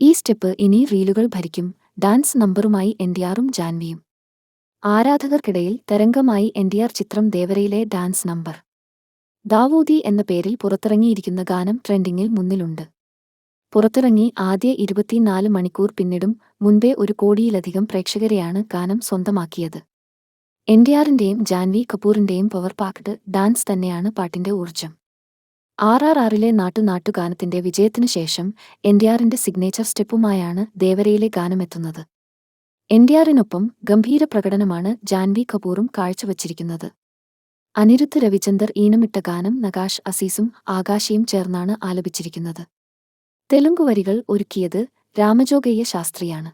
ഈ സ്റ്റെപ്പ് ഇനി റീലുകൾ ഭരിക്കും. ഡാൻസ് നമ്പറുമായി എൻ ഡി ആറും ജാൻവിയും. ആരാധകർക്കിടയിൽ തരംഗമായി എൻ ഡി ആർ ചിത്രം ദേവരയിലെ ഡാൻസ് നമ്പർ. ദാവൂദി എന്ന പേരിൽ പുറത്തിറങ്ങിയിരിക്കുന്ന ഗാനം ട്രെൻഡിങ്ങിൽ മുന്നിലുണ്ട്. പുറത്തിറങ്ങി ആദ്യ ഇരുപത്തിനാല് മണിക്കൂർ പിന്നിടും മുൻപേ ഒരു കോടിയിലധികം പ്രേക്ഷകരെയാണ് ഗാനം സ്വന്തമാക്കിയത്. എൻ ഡി ആറിന്റെയും ജാൻവി കപൂറിന്റെയും പവർ പാക്ഡ് ഡാൻസ് തന്നെയാണ് പാട്ടിന്റെ ഊർജം ആർ ആർ ആറിലെ നാട്ടുനാട്ടുഗാനത്തിന്റെ വിജയത്തിനു ശേഷം എൻ ഡി ആറിന്റെ സിഗ്നേച്ചർ സ്റ്റെപ്പുമായാണ് ദേവരയിലെ ഗാനമെത്തുന്നത് എൻ ഡി ആറിനൊപ്പം ഗംഭീര പ്രകടനമാണ് ജാൻവി കപൂറും കാഴ്ചവച്ചിരിക്കുന്നത്. അനിരുദ്ധ് രവിചന്ദർ ഈണമിട്ട ഗാനം നകാഷ് അസീസും ആകാശിയും ചേർന്നാണ് ആലപിച്ചിരിക്കുന്നത്. തെലുങ്ക് വരികൾ ഒരുക്കിയത് രാമജോഗയ്യ ശാസ്ത്രിയാണ്.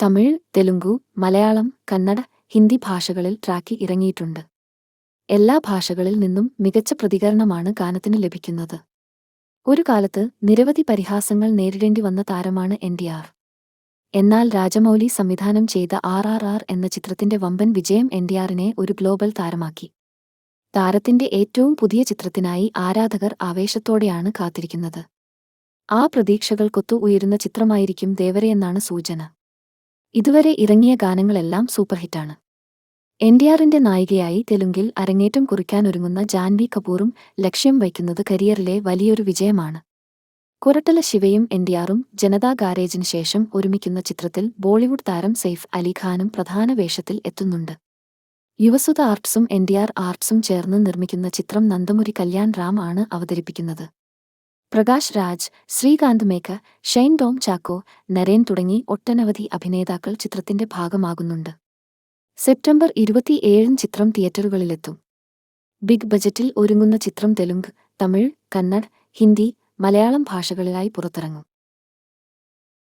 തമിഴ് തെലുങ്കു മലയാളം കന്നഡ ഹിന്ദി ഭാഷകളിൽ ട്രാക്കി ഇറങ്ങിയിട്ടുണ്ട്. എല്ലാ ഭാഷകളിൽ നിന്നും മികച്ച പ്രതികരണമാണ് ഗാനത്തിന് ലഭിക്കുന്നത്. ഒരു കാലത്ത് നിരവധി പരിഹാസങ്ങൾ നേരിടേണ്ടി വന്ന താരമാണ് എൻ ഡി ആർ. എന്നാൽ രാജമൗലി സംവിധാനം ചെയ്ത ആർ ആർ ആർ എന്ന ചിത്രത്തിന്റെ വമ്പൻ വിജയം എൻ ഡി ആറിനെ ഒരു ഗ്ലോബൽ താരമാക്കി. താരത്തിന്റെ ഏറ്റവും പുതിയ ചിത്രത്തിനായി ആരാധകർ ആവേശത്തോടെയാണ് കാത്തിരിക്കുന്നത്. ആ പ്രതീക്ഷകൾക്കൊത്തു ഉയരുന്ന ചിത്രമായിരിക്കും ദേവരയെന്നാണ് സൂചന. ഇതുവരെ ഇറങ്ങിയ ഗാനങ്ങളെല്ലാം സൂപ്പർഹിറ്റാണ്. എൻഡിആറിന്റെ നായികയായി തെലുങ്കിൽ അരങ്ങേറ്റം കുറിക്കാനൊരുങ്ങുന്ന ജാൻവി കപൂറും ലക്ഷ്യം വയ്ക്കുന്നത് കരിയറിലെ വലിയൊരു വിജയമാണ്. കുരട്ടല ശിവയും എൻ ഡി ആറും ജനതാ ഗാരേജിന് ശേഷം ഒരുമിക്കുന്ന ചിത്രത്തിൽ ബോളിവുഡ് താരം സെയ്ഫ് അലിഖാനും പ്രധാന വേഷത്തിൽ എത്തുന്നുണ്ട്. യുവസുത ആർട്സും എൻ ഡി ആർ ആർട്സും ചേർന്ന് നിർമ്മിക്കുന്ന ചിത്രം നന്ദമുരി കല്യാൺ റാം ആണ് അവതരിപ്പിക്കുന്നത്. പ്രകാശ് രാജ് ശ്രീകാന്ത് മേക്ക ഷൈൻ ഡോം ചാക്കോ നരേൻ തുടങ്ങി ഒട്ടനവധി അഭിനേതാക്കൾ ചിത്രത്തിന്റെ ഭാഗമാകുന്നുണ്ട്. സെപ്റ്റംബർ ഇരുപത്തിയേഴിന് ചിത്രം തിയേറ്ററുകളിലെത്തും. ബിഗ് ബജറ്റിൽ ഒരുങ്ങുന്ന ചിത്രം തെലുങ്ക് തമിഴ് കന്നഡ് ഹിന്ദി മലയാളം ഭാഷകളിലായി പുറത്തിറങ്ങും.